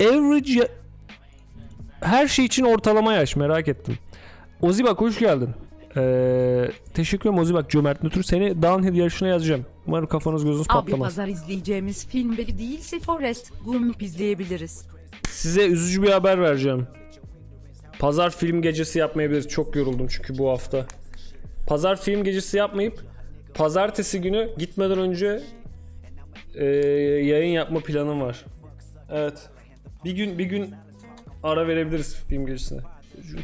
Average ya- her şey için ortalama yaş merak ettim. Ozi bak hoş geldin. Ee, teşekkür ederim Ozi bak cömert nötr seni downhill yarışına yazacağım. Umarım kafanız gözünüz Abi patlamaz. pazar izleyeceğimiz film biri değilse Forrest Gump izleyebiliriz. Size üzücü bir haber vereceğim. Pazar film gecesi yapmayabiliriz. Çok yoruldum çünkü bu hafta. Pazar film gecesi yapmayıp pazartesi günü gitmeden önce e, yayın yapma planım var. Evet. Bir gün bir gün ara verebiliriz film gecesine.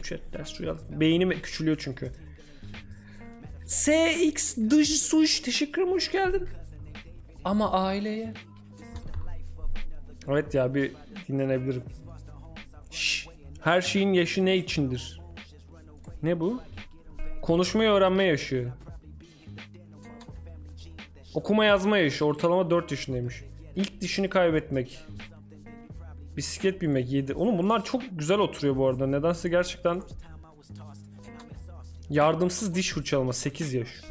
Chat ders rüya. Beynim küçülüyor çünkü. SX dış suş teşekkür ederim hoş geldin. Ama aileye. Evet ya bir dinlenebilirim. Şş, her şeyin yaşı ne içindir? Ne bu? Konuşmayı öğrenme yaşı. Okuma yazma yaşı. Ortalama 4 yaşındaymış. İlk dişini kaybetmek. Bisiklet binmek 7. Oğlum bunlar çok güzel oturuyor bu arada. Nedense gerçekten Yardımsız diş fırçalama 8 yaş.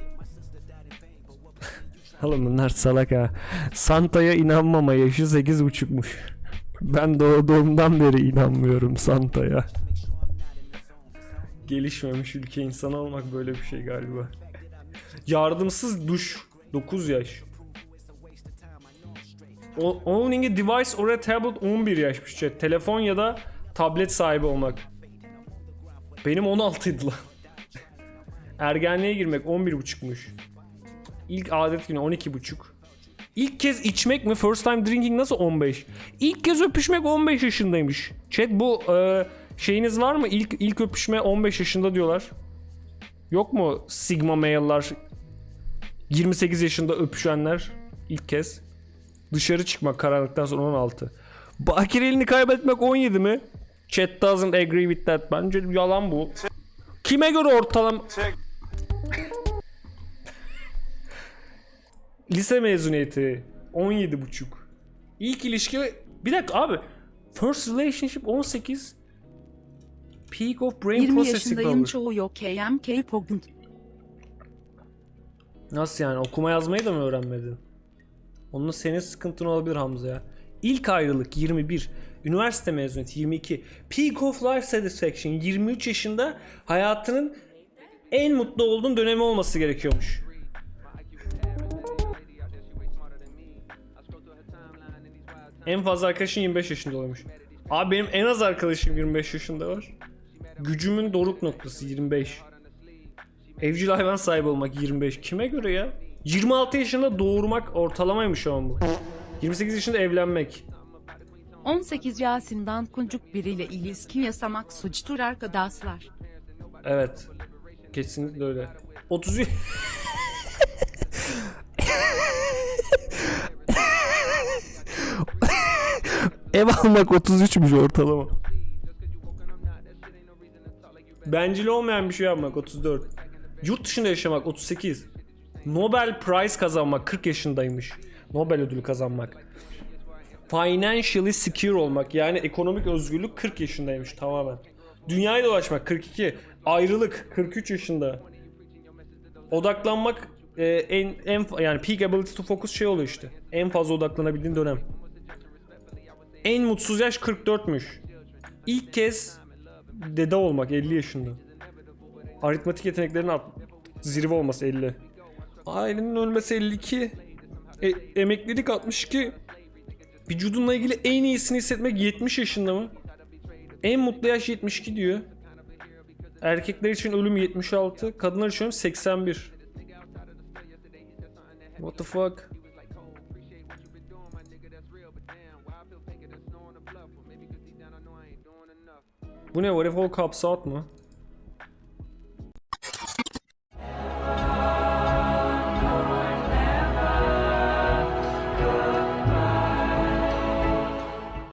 Oğlum bunlar salak ha. Santa'ya inanmama yaşı 8,5'muş. Ben doğduğumdan beri inanmıyorum Santa'ya. Gelişmemiş ülke insanı olmak böyle bir şey galiba. Yardımsız duş 9 yaş. Owning a device or a tablet 11 yaşmış. chat. Telefon ya da tablet sahibi olmak. Benim 16'ydı lan. Ergenliğe girmek 11.5'muş. İlk adet günü 12.5. İlk kez içmek mi? First time drinking nasıl 15? İlk kez öpüşmek 15 yaşındaymış. Chat bu e, şeyiniz var mı? İlk ilk öpüşme 15 yaşında diyorlar. Yok mu sigma male'lar 28 yaşında öpüşenler ilk kez dışarı çıkmak karanlıktan sonra 16. Bakir elini kaybetmek 17 mi? Chat doesn't agree with that. Bence yalan bu. Kime göre ortalama... Lise mezuniyeti 17 İlk ilişki bir dakika abi. First relationship 18. Peak of brain 20 processing yaşındayım power. çoğu yok KMK Pogund. Nasıl yani okuma yazmayı da mı öğrenmedin? Onun senin sıkıntın olabilir Hamza ya. İlk ayrılık 21. Üniversite mezuniyeti 22. Peak of life satisfaction 23 yaşında hayatının en mutlu olduğun dönemi olması gerekiyormuş. En fazla arkadaşın 25 yaşında oluyormuş. Abi benim en az arkadaşım 25 yaşında var. Gücümün doruk noktası 25. Evcil hayvan sahibi olmak 25. Kime göre ya? 26 yaşında doğurmak ortalamaymış şu an bu. 28 yaşında evlenmek. 18 yaşından kuncuk biriyle ilişki yaşamak suçtur arkadaşlar. Evet. Kesinlikle öyle. 30 Ev almak 33'müş ortalama. Bencil olmayan bir şey yapmak 34. Yurt dışında yaşamak 38. Nobel Prize kazanmak 40 yaşındaymış. Nobel ödülü kazanmak. Financially secure olmak yani ekonomik özgürlük 40 yaşındaymış tamamen. Dünyayı dolaşmak 42. Ayrılık 43 yaşında. Odaklanmak e, en en yani peak ability to focus şey oluyor işte. En fazla odaklanabildiğin dönem. En mutsuz yaş 44'müş. İlk kez dede olmak 50 yaşında. Aritmatik yeteneklerin zirve olması 50. Ailenin ölmesi 52. E, emeklilik 62. Vücudunla ilgili en iyisini hissetmek 70 yaşında mı? En mutlu yaş 72 diyor. Erkekler için ölüm 76, kadınlar için ölüm 81. What the fuck? Bu ne? What if all cops mı?